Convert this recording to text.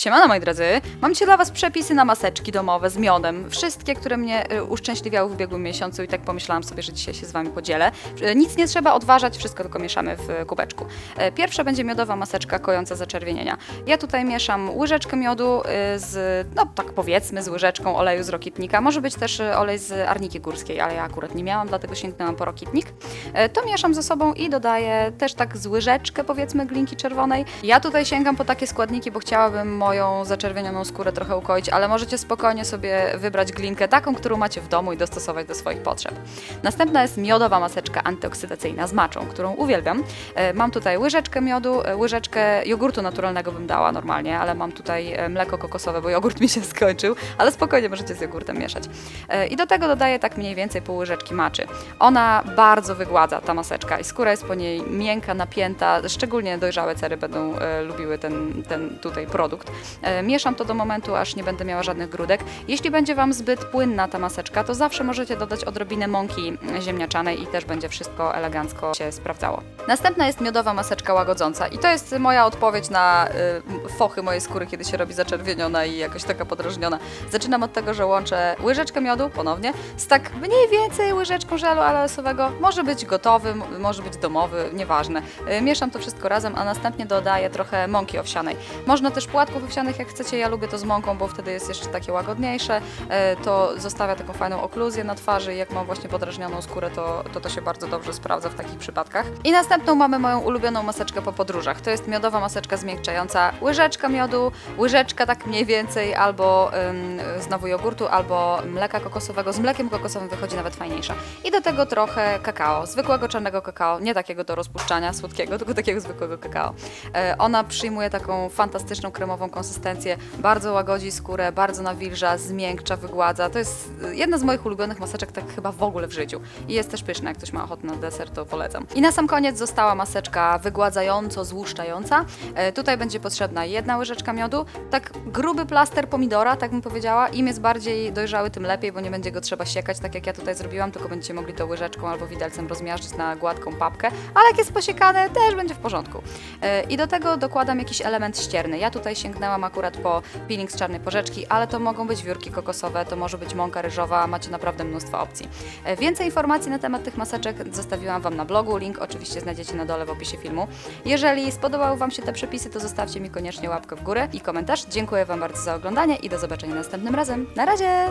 Siemano moi drodzy, mam dzisiaj dla was przepisy na maseczki domowe z miodem. Wszystkie, które mnie y, uszczęśliwiały w ubiegłym miesiącu i tak pomyślałam sobie, że dzisiaj się z wami podzielę. Y, Nic nie trzeba odważać, wszystko tylko mieszamy w y, kubeczku. Pierwsza będzie miodowa maseczka kojąca zaczerwienienia. Ja tutaj mieszam łyżeczkę miodu z, no tak powiedzmy, z łyżeczką oleju z rokitnika. Może być też olej z arniki górskiej, ale ja akurat nie miałam, dlatego sięgnęłam po rokitnik. To mieszam ze sobą i dodaję też tak z łyżeczkę powiedzmy glinki czerwonej. Ja tutaj sięgam po takie składniki, bo chciałabym moją zaczerwienioną skórę trochę ukoić, ale możecie spokojnie sobie wybrać glinkę taką, którą macie w domu i dostosować do swoich potrzeb. Następna jest miodowa maseczka antyoksydacyjna z maczą, którą uwielbiam. E, Mam tutaj łyżeczkę miodu, e, łyżeczkę jogurtu naturalnego bym dała normalnie, ale mam tutaj e, mleko kokosowe, bo jogurt mi się skończył, ale spokojnie możecie z jogurtem mieszać. I do tego dodaję tak mniej więcej pół łyżeczki maczy. Ona bardzo wygładza, ta maseczka i skóra jest po niej miękka, napięta, szczególnie dojrzałe cery będą lubiły ten, ten tutaj produkt. E, mieszam to do momentu, aż nie będę miała żadnych grudek. Jeśli będzie Wam zbyt płynna ta maseczka, to zawsze możecie dodać odrobinę mąki ziemniaczanej i też będzie wszystko elegancko się sprawdzało. Następna jest miodowa maseczka łagodząca i to jest moja odpowiedź na y, fochy mojej skóry, kiedy się robi zaczerwieniona i jakoś taka podrażniona. Zaczynam od tego, że łączę łyżeczkę miodu, ponownie, z tak mniej więcej łyżeczką żelu aloesowego. Może być gotowy, może być domowy, nieważne. Y, Mieszam to wszystko razem, a następnie dodaję trochę mąki owsianej. Można też płatków owsianych, jak chcecie. Ja lubię to z mąką, bo wtedy jest jeszcze takie łagodniejsze. Y, To zostawia taką fajną okluzję na twarzy. Jak mam właśnie podrażnioną skórę, to, to to się bardzo dobrze sprawdza w takich przypadkach. I następną mamy moją ulubioną maseczkę po podróżach. To jest miodowa maseczka zmiękczająca. Łyżeczka miodu, łyżeczka tak mniej więcej albo ym, znowu jogurtu, albo mleka kokosowego. Z mlekiem kokosowym wychodzi nawet fajniejsza. I do tego trochę kakao, zwykłego czarnego kakao, nie takiego do rozpuszczania słodkiego, tylko takiego zwykłego kakao. E, Ona przyjmuje taką fantastyczną kremową konsystencję, bardzo łagodzi skórę, bardzo nawilża, zmiękcza, wygładza. To jest e, jedna z moich ulubionych maseczek tak chyba w ogóle w życiu. I jest też pyszna, jak ktoś ma ochotę na deser, to polecam. I na sam koniec została maseczka wygładzająco-złuszczająca. E, Tutaj będzie potrzebna jedna łyżeczka miodu, tak gruby plaster pomidora, tak bym powiedziała. Im jest bardziej dojrzały, tym lepiej, bo nie będzie go trzeba siekać, tak jak ja tutaj zrobiłam, tylko będziecie mogli to łyżeczką albo widelcem rozmiażdżyć na gładką papkę, ale jak jest posiekane, też będzie w porządku. E, I do tego dokładam jakiś element ścierny. Ja tutaj sięgnęłam akurat po peeling z czarnej porzeczki, ale to mogą być wiórki kokosowe, to może być mąka ryżowa, macie naprawdę mnóstwo opcji. E, Więcej informacji na temat tych maseczek zostawiłam Wam na blogu, link oczywiście znajdziecie na dole w opisie filmu. Jeżeli spodobały Wam się te przepisy, to zostawcie mi koniecznie łapkę w górę i komentarz. Dziękuję Wam bardzo za oglądanie i do zobaczenia następnym razem. Na razie!